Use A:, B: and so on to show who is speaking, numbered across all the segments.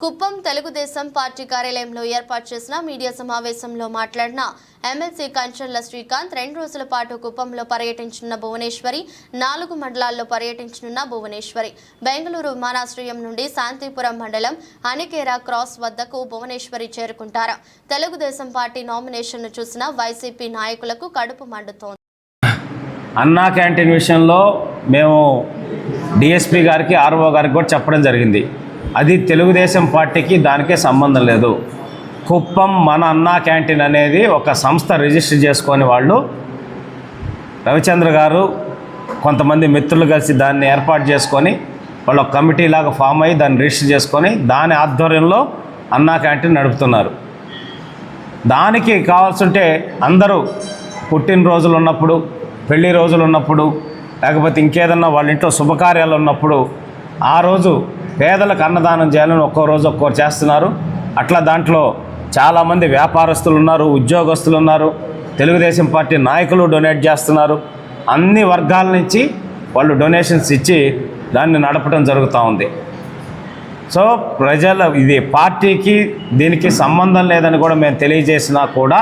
A: Kuppam Telugu Desam party కార్యాలయంలో ఏర్పాటు చేసిన మీడియా సమావేశంలో మాట్లాడిన ఎమ్మెల్సీ కంచర్ల శ్రీకాంత్ రెండు రోజుల పాటు కుప్పంలో పర్యటించనున్న భువనేశ్వరి నాలుగు మండలాల్లో పర్యటించనున్న భువనేశ్వరి. బెంగళూరు విమానాశ్రయం నుండి శాంతిపురం మండలం అనికేరా క్రాస్ వద్దకు భువనేశ్వరి చేరుకుంటారు. తెలుగుదేశం పార్టీ నామినేషన్ను చూసిన వైసీపీ నాయకులకు కడుపు మండుతోంది.
B: అన్నా క్యాంటీన్ విషయంలో మేము డిఎస్పి గారికి ఆర్ఓ గారికి కూడా చెప్పడం జరిగింది. అది తెలుగుదేశం పార్టీకి దానికే సంబంధం లేదు. కుప్పం మన అన్నా క్యాంటీన్ అనేది ఒక సంస్థ రిజిస్టర్ చేసుకొని వాళ్ళు రవిచంద్ర గారు కొంతమంది మిత్రులు కలిసి దాన్ని ఏర్పాటు చేసుకొని వాళ్ళ కమిటీలాగా కమిటీ లాగా ఫామ్ అయ్యి దాన్ని రిజిస్టర్ చేసుకొని దాని ఆధ్వర్యంలో అన్నా క్యాంటీన్ నడుపుతున్నారు. దానికి కావాల్సింటే అందరూ పుట్టినరోజులు ఉన్నప్పుడు పెళ్ళి రోజులు ఉన్నప్పుడు లేకపోతే ఇంకేదన్నా వాళ్ళ ఇంట్లో శుభకార్యాలు ఉన్నప్పుడు ఆ రోజు పేదలకు అన్నదానం చేయాలని ఒక్కో రోజు ఒక్కో చేస్తున్నారు. అట్లా దాంట్లో చాలామంది వ్యాపారస్తులు ఉన్నారు ఉద్యోగస్తులు ఉన్నారు తెలుగుదేశం పార్టీ నాయకులు డొనేట్ చేస్తున్నారు. అన్ని వర్గాల నుంచి వాళ్ళు డొనేషన్స్ ఇచ్చి దాన్ని నడపడం జరుగుతూ ఉంది. సో ప్రజల ఇది పార్టీకి దీనికి సంబంధం లేదని కూడా మేము తెలియజేసినా కూడా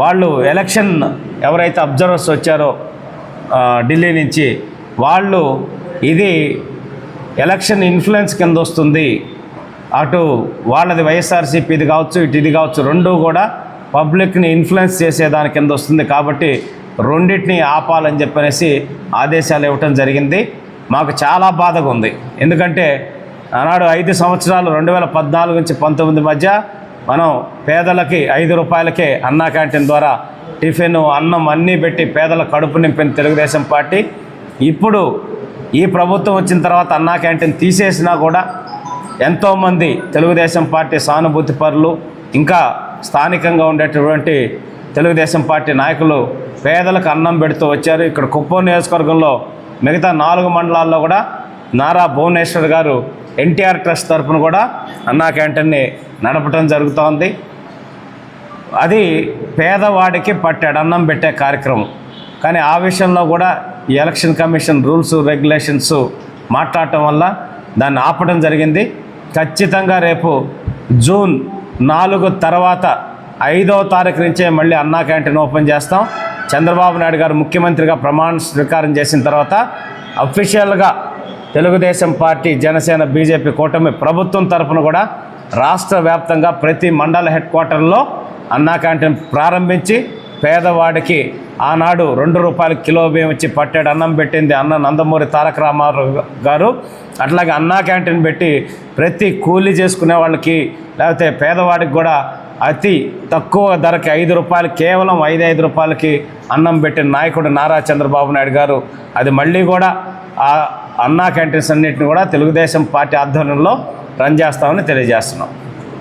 B: వాళ్ళు ఎలక్షన్ ఎవరైతే అబ్జర్వర్స్ వచ్చారో ఢిల్లీ నుంచి వాళ్ళు ఇది ఎలక్షన్ ఇన్ఫ్లుయెన్స్ కింద వస్తుంది. అటు వాళ్ళది వైఎస్ఆర్సీపీ ఇది కావచ్చు ఇటు ఇది కావచ్చు రెండూ కూడా పబ్లిక్ని ఇన్ఫ్లుయెన్స్ చేసేదాని కింద వస్తుంది. కాబట్టి రెండింటిని ఆపాలని చెప్పనేసి ఆదేశాలు ఇవ్వటం జరిగింది. మాకు చాలా బాధగా ఉంది. ఎందుకంటే ఆనాడు ఐదు సంవత్సరాలు రెండు వేల పద్నాలుగు నుంచి పంతొమ్మిది మధ్య మనం పేదలకి ఐదు రూపాయలకే అన్నా క్యాంటీన్ ద్వారా టిఫిన్ అన్నం అన్నీ పెట్టి పేదల కడుపు నింపిన తెలుగుదేశం పార్టీ. ఇప్పుడు ఈ ప్రభుత్వం వచ్చిన తర్వాత అన్నా క్యాంటీన్ తీసేసినా కూడా ఎంతోమంది తెలుగుదేశం పార్టీ సానుభూతి పరులు ఇంకా స్థానికంగా ఉండేటటువంటి తెలుగుదేశం పార్టీ నాయకులు పేదలకు అన్నం పెడుతూ వచ్చారు. ఇక్కడ కుప్పం నియోజకవర్గంలో మిగతా నాలుగు మండలాల్లో కూడా నారా భువనేశ్వర్ గారు ఎన్టీఆర్ ట్రస్ట్ తరఫున కూడా అన్నా క్యాంటీన్ని నడపడం జరుగుతోంది. అది పేదవాడికి పట్టాడు అన్నం పెట్టే కార్యక్రమం. కానీ ఆ విషయంలో కూడా ఈ ఎలక్షన్ కమిషన్ రూల్స్ రెగ్యులేషన్స్ మాట్లాడటం వల్ల దాన్ని ఆపడం జరిగింది. ఖచ్చితంగా రేపు జూన్ నాలుగు తర్వాత ఐదవ తారీఖు నుంచే మళ్ళీ అన్నా క్యాంటీన్ ఓపెన్ చేస్తాం. చంద్రబాబు నాయుడు గారు ముఖ్యమంత్రిగా ప్రమాణ స్వీకారం చేసిన తర్వాత అఫీషియల్గా తెలుగుదేశం పార్టీ జనసేన బీజేపీ కూటమి ప్రభుత్వం తరఫున కూడా రాష్ట్ర వ్యాప్తంగా ప్రతి మండల హెడ్ క్వార్టర్లో అన్నా క్యాంటీన్ ప్రారంభించి పేదవాడికి ఆనాడు రెండు రూపాయల కిలో బియ్యం ఇచ్చి పట్టాడు అన్నం పెట్టింది అన్న నందమూరి తారక రామారావు గారు. అట్లాగే అన్నా క్యాంటీన్ పెట్టి ప్రతి కూలీ చేసుకునే వాళ్ళకి లేకపోతే పేదవాడికి కూడా అతి తక్కువ ధరకి ఐదు రూపాయలు కేవలం ఐదు ఐదు రూపాయలకి అన్నం పెట్టిన నాయకుడు నారా చంద్రబాబు నాయుడు గారు. అది మళ్ళీ కూడా ఆ అన్నా క్యాంటీన్స్ అన్నింటిని కూడా తెలుగుదేశం పార్టీ ఆధ్వర్యంలో రన్ చేస్తామని తెలియజేస్తున్నాం.